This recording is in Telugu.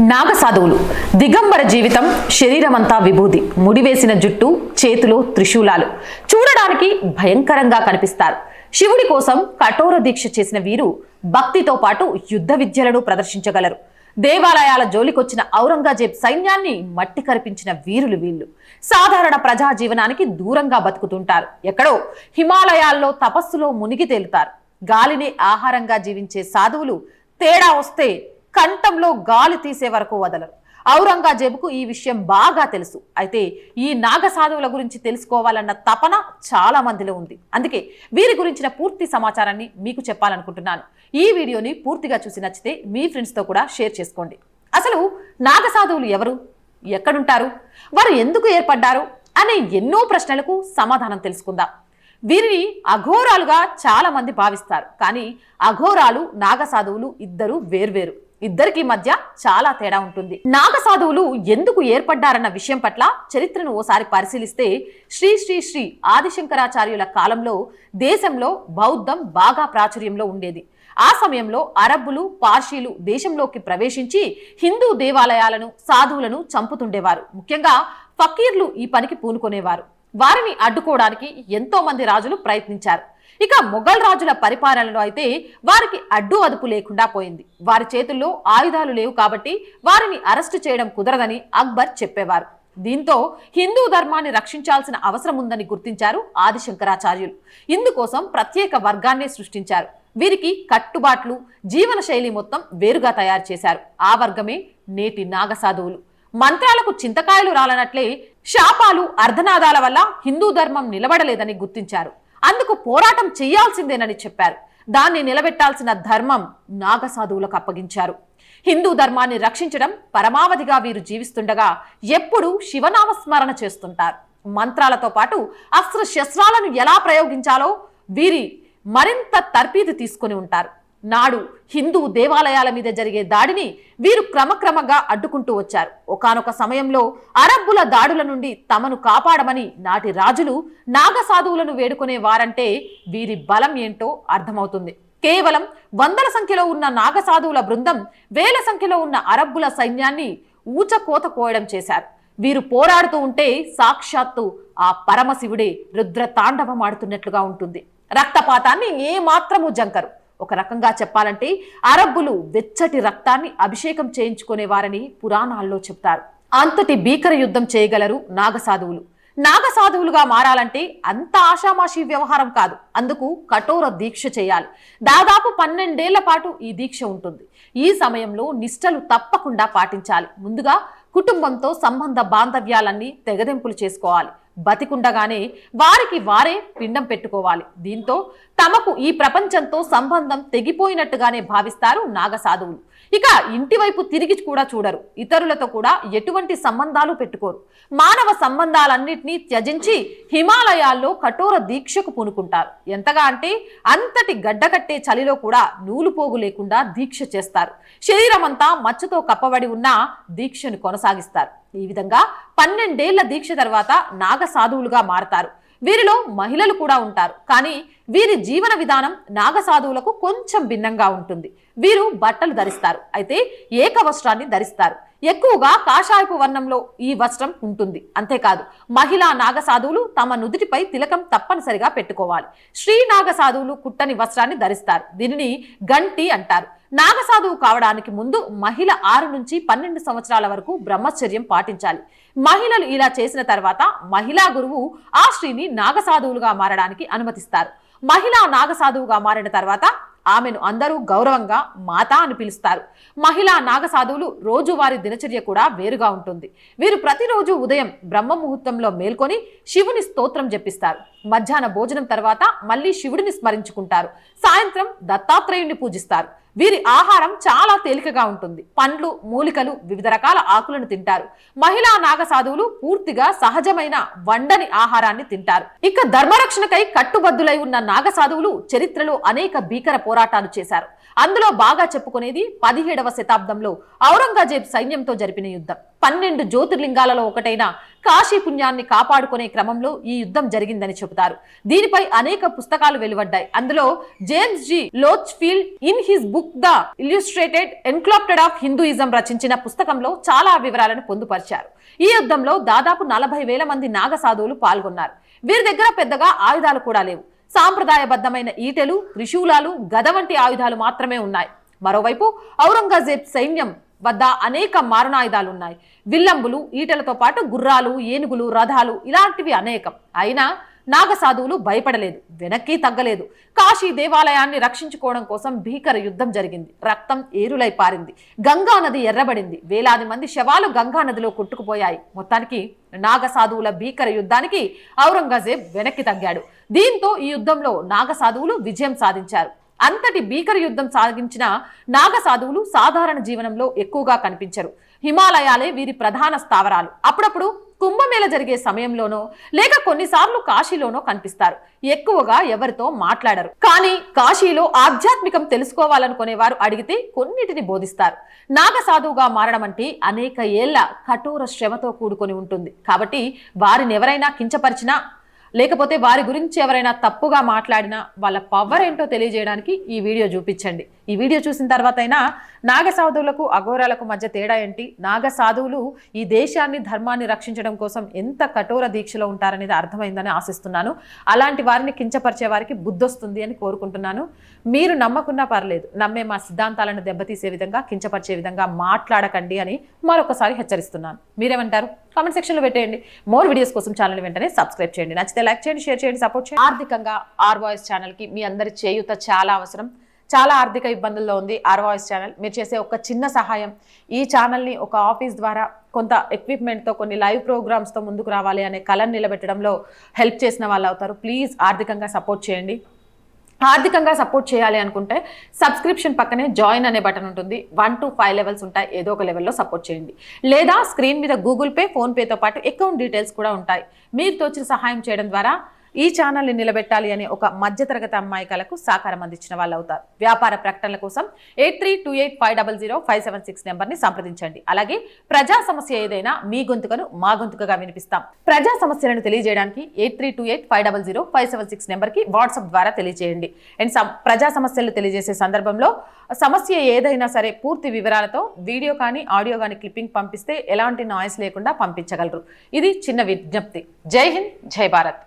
నాగసాధువులు. దిగంబర జీవితం శరీరమంతా విభూది ముడివేసిన జుట్టు చేతిలో త్రిశూలాలు. చూడడానికి భయంకరంగా కనిపిస్తారు. శివుడి కోసం కఠోర దీక్ష చేసిన వీరు భక్తితో పాటు యుద్ధ విద్యలను ప్రదర్శించగలరు. దేవాలయాల జోలికొచ్చిన ఔరంగజేబ్ సైన్యాన్ని మట్టి కరిపించిన వీరులు వీళ్ళు. సాధారణ ప్రజా జీవనానికి దూరంగా బతుకుతుంటారు. ఎక్కడో హిమాలయాల్లో తపస్సులో మునిగి తేలుతారు. గాలిని ఆహారంగా జీవించే సాధువులు తేడా వస్తే కంఠంలో గాలి తీసే వరకు వదలరు. ఔరంగజేబుకు ఈ విషయం బాగా తెలుసు. అయితే ఈ నాగ సాధువుల గురించి తెలుసుకోవాలన్న తపన చాలా మందిలో ఉంది. అందుకే వీరి గురించిన పూర్తి సమాచారాన్ని మీకు చెప్పాలనుకుంటున్నాను. ఈ వీడియోని పూర్తిగా చూసి నచ్చితే మీ ఫ్రెండ్స్తో కూడా షేర్ చేసుకోండి. అసలు నాగ సాధువులు ఎవరు? ఎక్కడుంటారు? వారు ఎందుకు ఏర్పడ్డారు? అనే ఎన్నో ప్రశ్నలకు సమాధానం తెలుసుకుందాం. వీరిని అఘోరాలుగా చాలా మంది భావిస్తారు. కానీ అఘోరాలు నాగసాధువులు ఇద్దరు వేర్వేరు. ఇద్దరికి మధ్య చాలా తేడా ఉంటుంది. నాగసాధువులు ఎందుకు ఏర్పడ్డారన్న విషయం పట్ల చరిత్రను ఓసారి పరిశీలిస్తే శ్రీ శ్రీ శ్రీ ఆదిశంకరాచార్యుల కాలంలో దేశంలో బౌద్ధం బాగా ప్రాచుర్యంలో ఉండేది. ఆ సమయంలో అరబ్బులు పార్షీలు దేశంలోకి ప్రవేశించి హిందూ దేవాలయాలను సాధువులను చంపుతుండేవారు. ముఖ్యంగా ఫకీర్లు ఈ పనికి పూనుకునేవారు. వారిని అడ్డుకోవడానికి ఎంతో మంది రాజులు ప్రయత్నించారు. ఇక మొఘల్ రాజుల పరిపాలనలో అయితే వారికి అడ్డు అదుపు లేకుండా పోయింది. వారి చేతుల్లో ఆయుధాలు లేవు కాబట్టి వారిని అరెస్టు చేయడం కుదరదని అక్బర్ చెప్పేవారు. దీంతో హిందూ ధర్మాన్ని రక్షించాల్సిన అవసరం ఉందని గుర్తించారు ఆదిశంకరాచార్యులు. ఇందుకోసం ప్రత్యేక వర్గాన్నే సృష్టించారు. వీరికి కట్టుబాట్లు జీవన శైలి మొత్తం వేరుగా తయారు చేశారు. ఆ వర్గమే నేటి నాగసాధువులు. మంత్రాలకు చింతకాయలు రాలనట్లే శాపాలు అర్ధనాదాల వల్ల హిందూ ధర్మం నిలబడలేదని గుర్తించారు. అందుకు పోరాటం చేయాల్సిందేనని చెప్పారు. దాన్ని నిలబెట్టాల్సిన ధర్మం నాగసాధువులకు అప్పగించారు. హిందూ ధర్మాన్ని రక్షించడం పరమావధిగా వీరు జీవిస్తుండగా ఎప్పుడూ శివనామస్మరణ చేస్తుంటారు. మంత్రాలతో పాటు అస్త్ర శస్త్రాలను ఎలా ప్రయోగించాలో వీరి మరింత తర్పీదు తీసుకుని ఉంటారు. నాడు హిందూ దేవాలయాల మీద జరిగే దాడిని వీరు క్రమక్రమంగా అడ్డుకుంటూ వచ్చారు. ఒకానొక సమయంలో అరబ్బుల దాడుల నుండి తమను కాపాడమని నాటి రాజులు నాగసాధువులను వేడుకునే వారంటే వీరి బలం ఏంటో అర్థమవుతుంది. కేవలం వందల సంఖ్యలో ఉన్న నాగసాధువుల బృందం వేల సంఖ్యలో ఉన్న అరబ్బుల సైన్యాన్ని ఊచకోత కోయడం చేశారు. వీరు పోరాడుతూ ఉంటే సాక్షాత్తు ఆ పరమశివుడే రుద్ర తాండవం ఆడుతున్నట్లుగా ఉంటుంది. రక్తపాతాన్ని ఏమాత్రము జంకరు. ఒక రకంగా చెప్పాలంటే అరబ్బులు వెచ్చటి రక్తాన్ని అభిషేకం చేయించుకునేవారని పురాణాల్లో చెప్తారు. అంతటి భీకర యుద్ధం చేయగలరు నాగసాధువులు. నాగసాధువులుగా మారాలంటే అంత ఆషామాషి వ్యవహారం కాదు. అందుకు కఠోర దీక్ష చేయాలి. దాదాపు పన్నెండేళ్ళ పాటు ఈ దీక్ష ఉంటుంది. ఈ సమయంలో నిష్టలు తప్పకుండా పాటించాలి. ముందుగా కుటుంబంతో సంబంధ బాంధవ్యాలన్నీ తెగదెంపులు చేసుకోవాలి. బతికుండగానే వారికి వారే పిండం పెట్టుకోవాలి. దీంతో తమకు ఈ ప్రపంచంతో సంబంధం తెగిపోయినట్టుగానే భావిస్తారు నాగసాధువులు. ఇక ఇంటి వైపు తిరిగి కూడా చూడరు. ఇతరులతో కూడా ఎటువంటి సంబంధాలు పెట్టుకోరు. మానవ సంబంధాలన్నింటినీ త్యజించి హిమాలయాల్లో కఠోర దీక్షకు పూనుకుంటారు. ఎంతగా అంటే అంతటి గడ్డకట్టే చలిలో కూడా నూలు పోగు లేకుండా దీక్ష చేస్తారు. శరీరం అంతా మచ్చతో కప్పబడి ఉన్న దీక్షను కొనసాగిస్తారు. ఈ విధంగా పన్నెండేళ్ళ దీక్ష తర్వాత నాగ సాధువులుగా మారతారు. వీరిలో మహిళలు కూడా ఉంటారు. కానీ వీరి జీవన విధానం నాగసాధువులకు కొంచెం భిన్నంగా ఉంటుంది. వీరు బట్టలు ధరిస్తారు. అయితే ఏకవస్త్రాన్ని ధరిస్తారు. ఎక్కువగా కాషాయపు వర్ణంలో ఈ వస్త్రం ఉంటుంది. అంతేకాదు మహిళా నాగసాధువులు తమ నుదుటిపై తిలకం తప్పనిసరిగా పెట్టుకోవాలి. శ్రీ నాగసాధువులు కుట్టని వస్త్రాన్ని ధరిస్తారు. దీనిని గంటి అంటారు. నాగసాధువు కావడానికి ముందు మహిళ ఆరు నుంచి పన్నెండు సంవత్సరాల వరకు బ్రహ్మచర్యం పాటించాలి. మహిళలు ఇలా చేసిన తర్వాత మహిళా గురువు ఆ స్త్రీని నాగసాధువులుగా మారడానికి అనుమతిస్తారు. మహిళా నాగసాధువుగా మారిన తర్వాత ఆమెను అందరూ గౌరవంగా మాత అని పిలుస్తారు. మహిళా నాగసాధువులు రోజువారి దినచర్య కూడా వేరుగా ఉంటుంది. వీరు ప్రతిరోజు ఉదయం బ్రహ్మ ముహూర్తంలో మేల్కొని శివుని స్తోత్రం జపిస్తారు. మధ్యాహ్న భోజనం తర్వాత మళ్ళీ శివుడిని స్మరించుకుంటారు. సాయంత్రం దత్తాత్రేయుణ్ణి పూజిస్తారు. వీరి ఆహారం చాలా తేలికగా ఉంటుంది. పండ్లు మూలికలు వివిధ రకాల ఆకులను తింటారు. మహిళా నాగ సాధువులు పూర్తిగా సహజమైన వండని ఆహారాన్ని తింటారు. ఇక ధర్మరక్షణకై కట్టుబద్దులై ఉన్న నాగ సాధువులు చరిత్రలో అనేక భీకర పోరాటాలు పోరాటాలు చేశారు. అందులో బాగా చెప్పుకునేది పదిహేడవ శతాబ్దంలో ఔరంగజేబ్ సైన్యంతో జరిపిన యుద్ధం. పన్నెండు జ్యోతిర్లింగాలలో ఒకటైన కాశీ పుణ్యాన్ని కాపాడుకునే క్రమంలో ఈ యుద్ధం జరిగిందని చెబుతారు. దీనిపై అనేక పుస్తకాలు వెలువడ్డాయి. అందులో James G Lochtefeld in his book the illustrated encyclopedia of Hinduism రచించిన పుస్తకంలో చాలా వివరాలను పొందుపరిచారు. ఈ యుద్ధంలో దాదాపు నలభై వేల మంది నాగ సాధువులు పాల్గొన్నారు. వీరి దగ్గర పెద్దగా ఆయుధాలు కూడా లేవు. సాంప్రదాయబద్ధమైన ఈటెలు త్రిశూలాలు గద వంటి ఆయుధాలు మాత్రమే ఉన్నాయి. మరోవైపు ఔరంగజేబ్ సైన్యం వద్ద అనేక మారణాయుధాలు ఉన్నాయి విల్లంబులు ఈటలతో పాటు గుర్రాలు ఏనుగులు రథాలు ఇలాంటివి అనేకం. అయినా నాగసాధువులు భయపడలేదు వెనక్కి తగ్గలేదు. కాశీ దేవాలయాన్ని రక్షించుకోవడం కోసం భీకర యుద్ధం జరిగింది. రక్తం ఏరులై పారింది. గంగా నది ఎర్రబడింది. వేలాది మంది శవాలు గంగా నదిలో కొట్టుకుపోయాయి. మొత్తానికి నాగసాధువుల భీకర యుద్ధానికి ఔరంగజేబ్ వెనక్కి తగ్గాడు. దీంతో ఈ యుద్ధంలో నాగసాధువులు విజయం సాధించారు. అంతటి భీకర యుద్ధం సాగించిన నాగసాధువులు సాధారణ జీవనంలో ఎక్కువగా కనిపించరు. హిమాలయాలే వీరి ప్రధాన స్థావరాలు. అప్పుడప్పుడు కుంభమేళ జరిగే సమయంలోనో లేక కొన్నిసార్లు కాశీలోనో కనిపిస్తారు. ఎక్కువగా ఎవరితో మాట్లాడరు. కానీ కాశీలో ఆధ్యాత్మికం తెలుసుకోవాలనుకునేవారు అడిగితే కొన్నిటిని బోధిస్తారు. నాగసాధువుగా మారడం అంటే అనేక ఏళ్ళ కఠోర శ్రమతో కూడుకొని ఉంటుంది. కాబట్టి వారిని ఎవరైనా కించపరిచినా లేకపోతే వారి గురించి ఎవరైనా తప్పుగా మాట్లాడినా వాళ్ళ పవర్ ఏంటో తెలియజేయడానికి ఈ వీడియో చూపించండి. ఈ వీడియో చూసిన తర్వాత అయినా నాగ సాధువులకు అఘోరాలకు మధ్య తేడా ఏంటి? నాగ సాధువులు ఈ దేశాన్ని ధర్మాన్ని రక్షించడం కోసం ఎంత కఠోర దీక్షలో ఉంటారనేది అర్థమైందని ఆశిస్తున్నాను. అలాంటి వారిని కించపరిచే వారికి బుద్ధొస్తుంది అని కోరుకుంటున్నాను. మీరు నమ్మకున్నా పర్లేదు. నమ్మే మా సిద్ధాంతాలను దెబ్బతీసే విధంగా కించపరిచే విధంగా మాట్లాడకండి అని మరొకసారి హెచ్చరిస్తున్నాను. మీరేమంటారు? కామెంట్ సెక్షన్లో పెట్టేయండి. మోర్ వీడియోస్ కోసం ఛానల్ వెంటనే సబ్స్క్రైబ్ చేయండి. నచ్చితే లైక్ చేయండి షేర్ చేయండి సపోర్ట్ చేయండి. ఆర్థికంగా ఆర్ వాయిస్ ఛానల్కి మీ అందరి చేయూత చాలా అవసరం. చాలా ఆర్థిక ఇబ్బందుల్లో ఉంది ఆర్ వాయిస్ ఛానల్. మీరు చేసే ఒక చిన్న సహాయం ఈ ఛానల్ని ఒక ఆఫీస్ ద్వారా కొంత ఎక్విప్మెంట్తో కొన్ని లైవ్ ప్రోగ్రామ్స్తో ముందుకు రావాలి అనే కళను నిలబెట్టడంలో హెల్ప్ చేసిన వాళ్ళు అవుతారు. ప్లీజ్ ఆర్థికంగా సపోర్ట్ చేయండి. ఆర్థికంగా సపోర్ట్ చేయాలి అనుకుంటే సబ్స్క్రిప్షన్ పక్కనే జాయిన్ అనే బటన్ ఉంటుంది. వన్ టు ఫైవ్ లెవెల్స్ ఉంటాయి. ఏదో ఒక లెవెల్లో సపోర్ట్ చేయండి. లేదా స్క్రీన్ మీద గూగుల్ పే ఫోన్పేతో పాటు అకౌంట్ డీటెయిల్స్ కూడా ఉంటాయి. మీరు తోచిన సహాయం చేయడం ద్వారా ఈ ఛానల్ని నిలబెట్టాలి అనే ఒక మధ్యతరగతి అమ్మాయికలకు సహకారం అందించిన వాళ్ళు అవుతారు వ్యాపార ప్రకటనల కోసం eight three two eight five double zero five seven six నెంబర్ని సంప్రదించండి. అలాగే ప్రజా సమస్య ఏదైనా మీ గొంతుకను మా గొంతుకగా వినిపిస్తాం. ప్రజా సమస్యలను తెలియజేయడానికి eight three two eight five double zero five seven six నెంబర్కి వాట్సాప్ ద్వారా తెలియజేయండి. అండ్ ప్రజా సమస్యలు తెలియజేసే సందర్భంలో సమస్య ఏదైనా సరే పూర్తి వివరాలతో వీడియో కానీ ఆడియో కానీ క్లిప్పింగ్ పంపిస్తే ఎలాంటి నాయిస్ లేకుండా పంపించగలరు. ఇది చిన్న విజ్ఞప్తి. జై హింద్ జై భారత్.